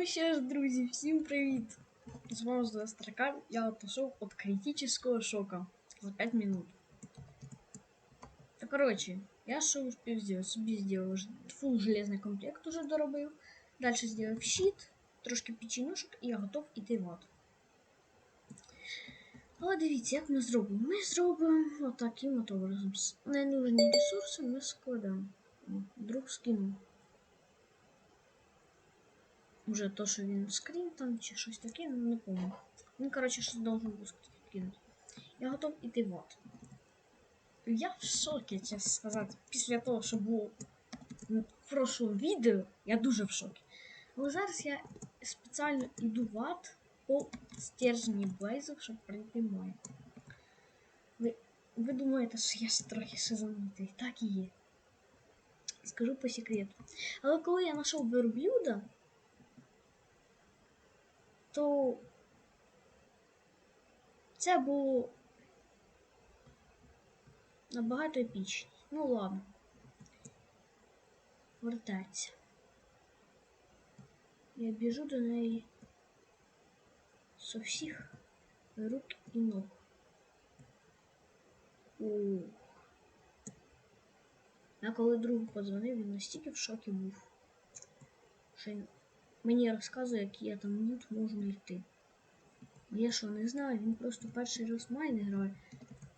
Ну що ж, друзі, всім привіт! З вами знову Стракар. Я отошел от критического шока за 5 минут. Так, короче, я що успів сделать? Собі сделал ж- фул железний комплект уже доробив. Дальше сделав щит, трошки печенюшок і я готов іти в ад. Але дивіться, як ми зробимо. Ми зробимо отаким от образом. С- Ненужні ресурси ми складемо. О, Друг скинув. Уже то, що він скрін там чи щось таке, ну не помню. Він, коротше, щось должен був скинути. Я готов іти в ад. Я в шокі, чесно сказати. Після того, що було в прошлому відео, я дуже в шокі. Але зараз я спеціально йду в ад по стержні Блейзів, щоб пройти моє. Ви, ви думаєте, що я ж трохи шизанутий. Так і є. Скажу по секрету. Але коли я знайшов верблюда, то це було набагато епічніше. Ну ладно. Вертається. Я біжу до неї со всіх рук і ног. Ух. Я коли другу подзвонив, він настільки в шокі був. Що мені розказує, який я там лут можу знайти. Я що не знаю, він просто перший раз майн грає.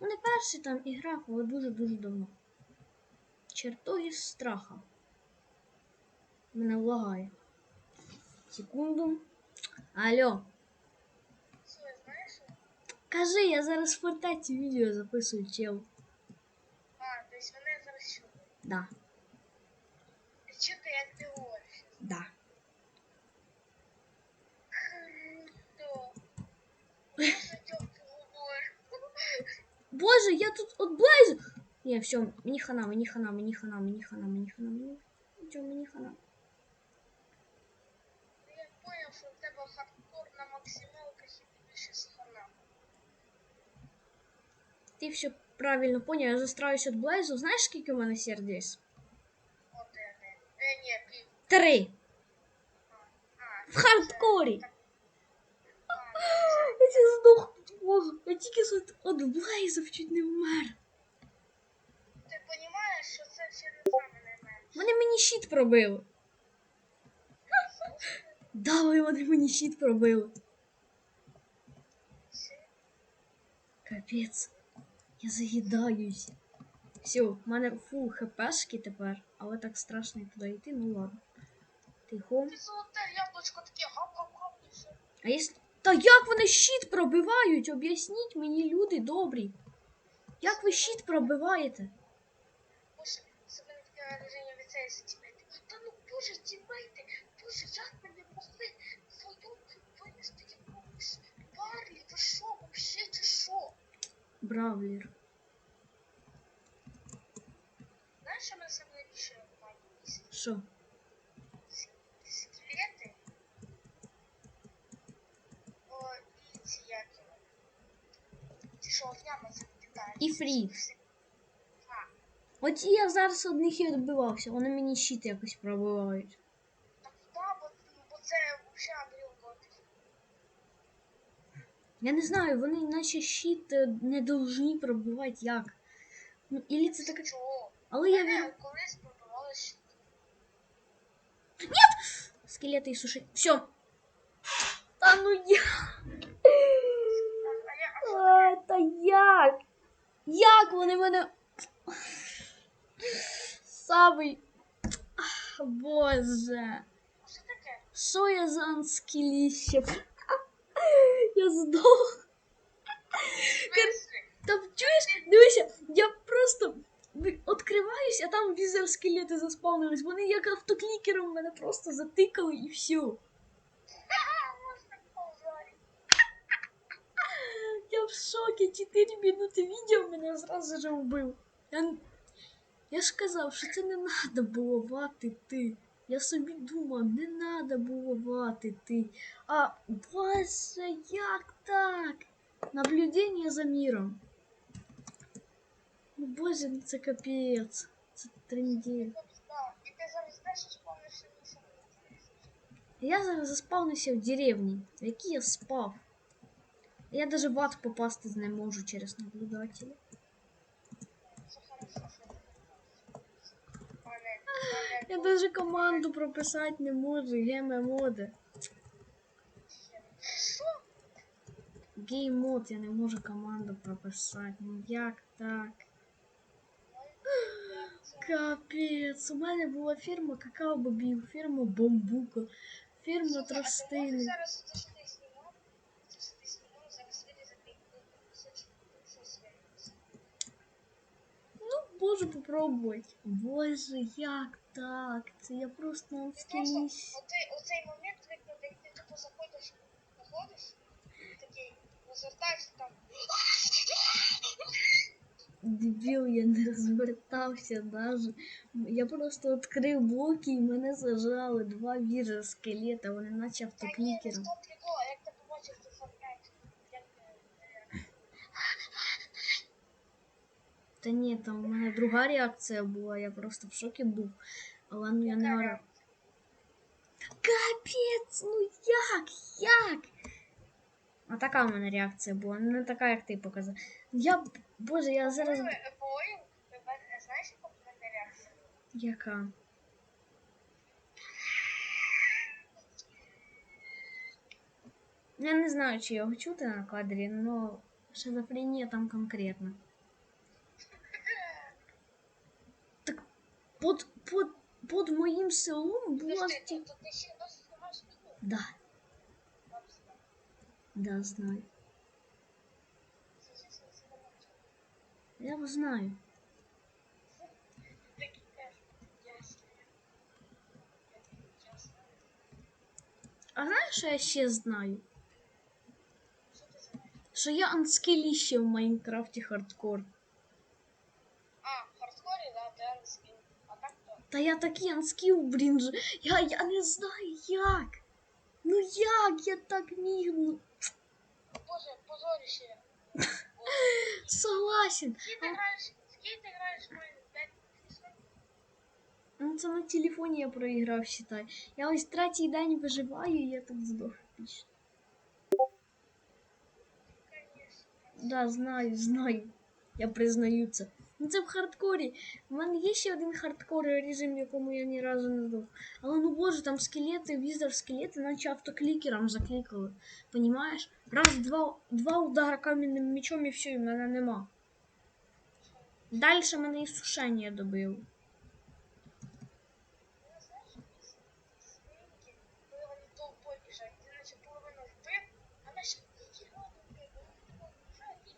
Ну не перший там і грав, але дуже-дуже давно. Чертоги страха. Мене влагає. Секунду. Алло. Кажи, я зараз в фортеці відео записую, чел. А, тобто мене зараз чути. Да, Чути, як ти говориш. да. Круто. Дуже ти говориш. Боже, я тут от Блейзу. Не, все, мені хана, мені хана, мені хана, мені хана, мені хана, мені. Нічого, мені хана. Ну, Я понял, що у тебе хардкорна максималка і більше схана. Ти все правильно поняв, я застраюсь від Блейзу. Знаєш, скільки у мене сердець? От де. Е, ні, пів. Три. А, В хардкорі. а, Я тебе можу. Я тільки от Блейзів чуть не вмер. ти розумієш, що це ще не саме найменше. Вони мені щит пробили. Да, вони мені щит пробили. Капець. Я заїдаюсь. Все, в мене фул хпшки тепер, але так страшно і туди йти, ну ладно. Тихо. Ти золоте яблучко таке гап-гап-гап і все. А якщо... Та як вони щит пробивають? Об'ясніть мені, люди добрі. Як ви щит пробиваєте? Боже, себе таке враження від. Та ну боже, тімейти, боже, як ми не могли свою винести якомусь Барлі, ви що, вообще чи що? Бравлер. Знаєш, що мене саме найбільше бавить? Що? Скелети. О, і ці як його. Ті, що огнями Іфріт. А, От я зараз од них і відбивався, вони мені щит якось пробивають. Я не знаю, вони наче щит е, не должні пробивати як. Ну, ілі це таке. Але я Мене вір... колись пробивали щит. Скелети і сушить. Все. Та ну я. Та вони мене. Самий. Ах, Боже. що таке? Що я за анскеліще? Я здох. Мисли. Та чуєш, дивися, я просто відкриваюсь, а там візер скелети заспавнились. Вони як автоклікером мене просто затикали і все. Я в шокі, 4 минути відео мене зразу же вбив. Я, н- я ж казав, що це не треба було ватити. Я собі думав, не треба було ватити. А боже, як так? Наблюдення за міром. Ну боже, ну це капець. Це тренділь. Да. І ти зараз знаєш, що помниш, що мені саме Я зараз заспавнився в деревні, в якій я спав. Я даже в ад попасти не можу через наблюдателя. Я даже команду прописати не можу, геме моди. Гейм мод я не можу команду прописати. Ну як так? Капець, у мене була фірма какао бобів, фірма бамбука, фірма тростини. зараз те, що ти знімав, те, що ти знімав, зараз вирізати і написати, що щось вирізати. Ну, можу попробувати. Боже, як так? Це я просто скрізь. оцей, оцей момент викладай, ти тупо заходиш, заходиш, такий розвертаєшся там. Дебіл, я не розвертався даже. Я просто відкрив блоки і мене зажали два віжа скелета, вони наче не автоклікером. тому прикол, як ти побачив, ти фортнайт. Як е, Та ні, там у мене друга реакція була, я просто в шокі був. Але ну я не орав. Капець, ну як? Як? А така в мене реакція була, не така, як ти показав. Я, боже, я зараз. Знаєш, яка реакція? Яка? Я не знаю, чи його чути на кадрі, але шизофренія там конкретно. Так под, под, под моїм селом була. Подожди, ті- то ти ще досі знімаєш відео? Да, да, знаю. Я його знаю. А знаєш, що я ще знаю? Що ти знаєш? Я анскеліще в Майнкрафті хардкор. Та я такий анскіл, блін же. Я, я не знаю як. Ну як я так міг? Ну, Боже, позоріще. согласен. Скільки ти граєш? Скільки ти граєш в Майнкрафт? Ну це на телефоні я проіграв, считай. Я ось третій день виживаю і я тут здох. Піч. Конечно. Да, знаю, знаю. Я признаю це. Ну це в хардкорі. У мене є ще один хардкор режим, в якому я ні разу не здох. Але ну боже, там скелети, візер скелети, наче автоклікером заклікали. Понімаєш? Раз, два, два удара кам'яним мечом і все, і мене нема. Далі мене і сушення добило. Ну, знаєш, якісь свинки, коли вони толпою біжать, ти наче половину вбив, а наші тільки роду вбив, вони такого біжать.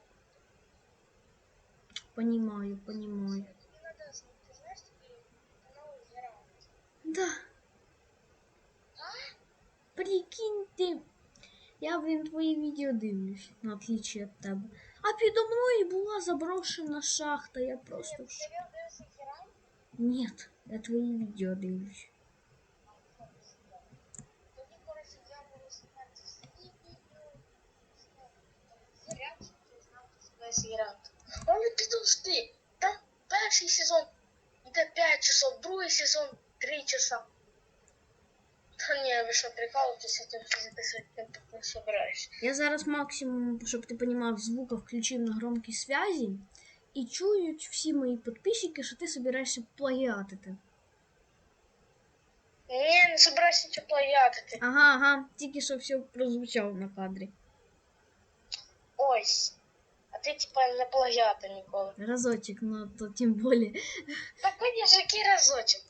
Понімаю, понімаю. Тобі надо, ти знаєш, такі канали герант. Да. А? Прикинь ти. Я, блін, твої відео дивлюсь, на отличие від тебе. А підо мною була заброшена шахта, я просто. Ні, в ш- ти він дивився герант? Нет, я твої відео дивлюсь. Тоді, коротше, я можу знімати всі відео. Заряд, ти знав, що це герант. Але підожди, там перший сезон йде 5 часов, другий сезон 3 часа. Та ні, ви що, прикалуєтеся, ти вже записувати не так не собираєш. Я зараз максимум, щоб ти понімав, звука включив на громкій связі. І чують всі мої підписчики, що ти собираєшся плагіатити. Ні, не собираюся нічого плагіатити. Ага, ага, тільки що все прозвучало на кадрі. Ось. А ти, типа, не плагіатор ніколи. Разочек, ну то тим более. Та, конечно, який разочок.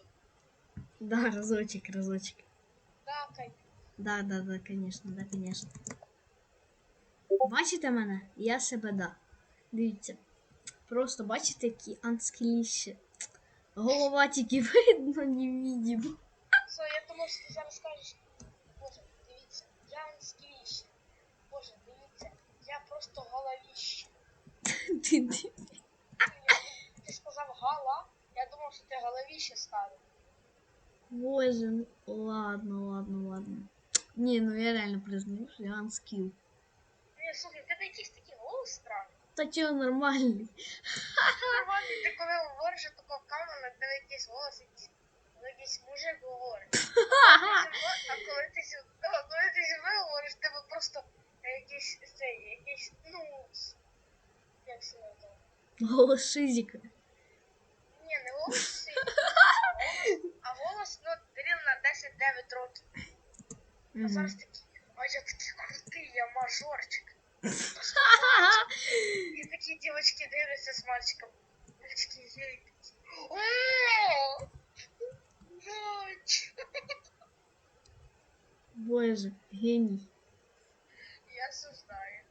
Да, разочек, разочек. Да, кай. Да, да, да, конечно, да, конечно. Бачите мене? Я себе да. Дивіться. Просто бачите, які анскеліще. Голова тільки видно, не видимо. Все, я думав, що ти зараз скажеш. Боже, дивіться, я анскріще. Боже, дивіться, я просто головіще. Ти сказав гала. Я думав, що ти головіще скажеш. Боже, ладно, ладно, ладно. Не, ну я реально признаю, что я анскил. Не, слухай, в тебе якийсь такий голос странний. Та чого нормальний? Нормальний, ти коли говориш, тако в камеру, в тебе якийсь голос, якийсь- якийсь мужик говорить. А коли ти зі- а коли ти зі говориш, тебе просто якийсь цей, якийсь, ну, Голос Шизіка. Ні, не голос сильний, а голос, ну, Даріл на 10-9 років. А Мгм. зараз такий, а я такий крутий, я мажорчик. І такі дівчатки дивляться з мальчиком. Мальчики є і такі. О! Дочь! Боже, геній. Я осуждаю.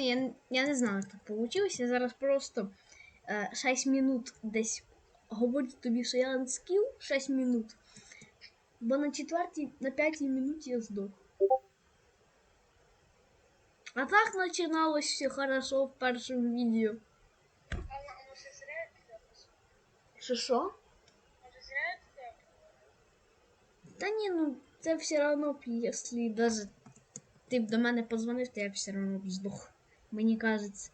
Ні, Я, я не знаю, як вийшло. Я зараз просто е, 6 минут десь говорю тобі, що я анскіл 6 минут. Бо на четвертій, на п'ятій минуті я здох. А так починалось все хорошо в першому відео. Що що? Та ні, ну це все одно, якщо даже ти б до мене позвонив, то я все одно б здох. Мені кажеться.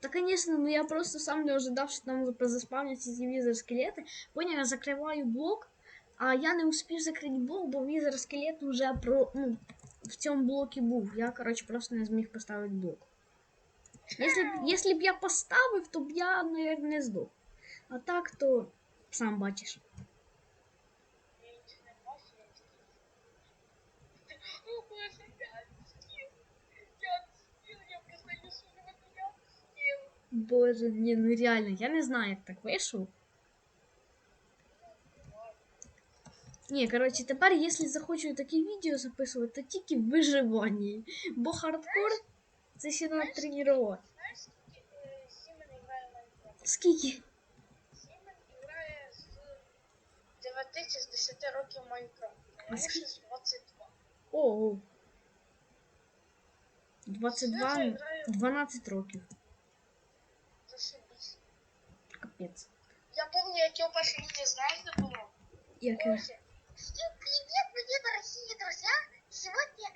Та, конечно, ну я просто сам не ожидав, що там заспавняться ці візер скелети. Поняв, я закриваю блок, а я не успів закрити блок, бо візер скелет вже про, ну, в цьому блокі був. Я, коротше, просто не зміг поставити блок. Якщо б, якщо б я поставив, то б я, мабуть, не здох. А так, то сам бачиш. Боже, ні, ну реально, я не знаю, як так вийшло. Ні, коротше, тепер, якщо захочу такі відео записувати, то тільки в виживанні. Бо хардкор це ще треба тренувати. Знаєш, скільки е, Сімен грає в Майнкрафт? Скільки? Сімен грає з 9 чи з 10 років в Майнкрафт. А Йому скільки? ще 22. Ого. Свята 22, грає 12 років. Капець. Я помню, як його перше відео, знаєш, де було? Яке? Боже. Всем привет, мои дорогие друзья! Сегодня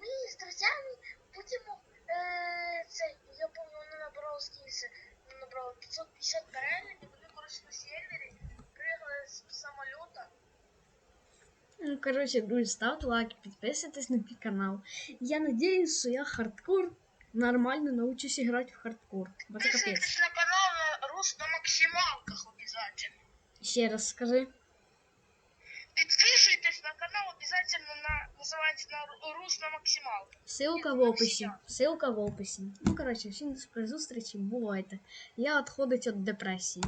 мы с друзьями будем... Э, це, я помню, вона набрала скільки, вона набрала 550 переглядів, вони, коротше, на сервері пригали з самоліта. Ну, коротше, друзі, ставте лайки, підписуйтесь на мій канал. Я надіюсь, що я хардкор нормально научусь грати в хардкор. Бо це капець. Підписуйтесь на канал на Рус на максималках обязательно. Ще раз скажи. Підписуйтесь на канал обязательно на, називається на Ру- Рус на максималках. Ссылка в описі. Ссылка в описі. Ну, коротше, всім до зустрічі, бувайте. Я відходить від депресії.